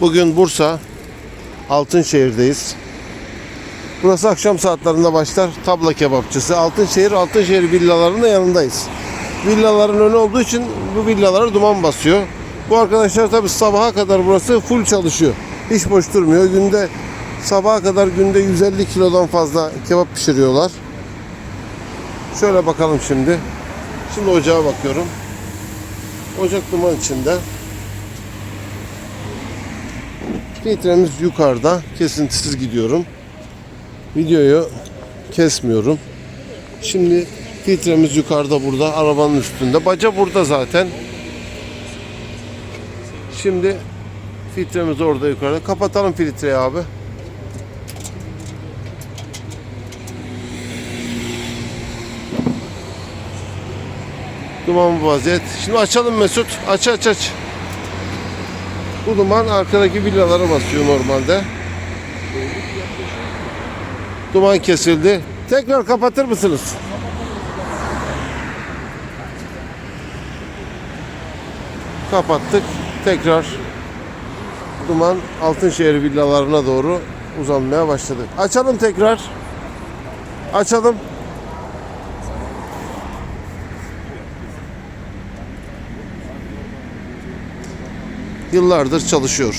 Bugün Bursa Altınşehir'deyiz. Burası akşam saatlerinde başlar. Tabla kebapçısı. Altınşehir, Altınşehir villalarının yanındayız. Villaların önü olduğu için bu villalara duman basıyor. Bu arkadaşlar tabi sabaha kadar burası full çalışıyor. Hiç boş durmuyor. Günde sabaha kadar günde 150 kilodan fazla kebap pişiriyorlar. Şöyle bakalım şimdi. Şimdi ocağa bakıyorum. Ocak duman içinde. Filtremiz yukarıda. Kesintisiz gidiyorum. Videoyu kesmiyorum. Şimdi filtremiz yukarıda burada. Arabanın üstünde. Baca burada zaten. Şimdi filtremiz orada yukarıda. Kapatalım filtreyi abi. Duman bu vaziyet. Şimdi açalım Mesut. Aç aç aç. Bu duman arkadaki villalara basıyor normalde. Duman kesildi. Tekrar kapatır mısınız? Kapattık. Tekrar duman Altınşehir villalarına doğru uzanmaya başladı. Açalım tekrar. Açalım. Yıllardır çalışıyor.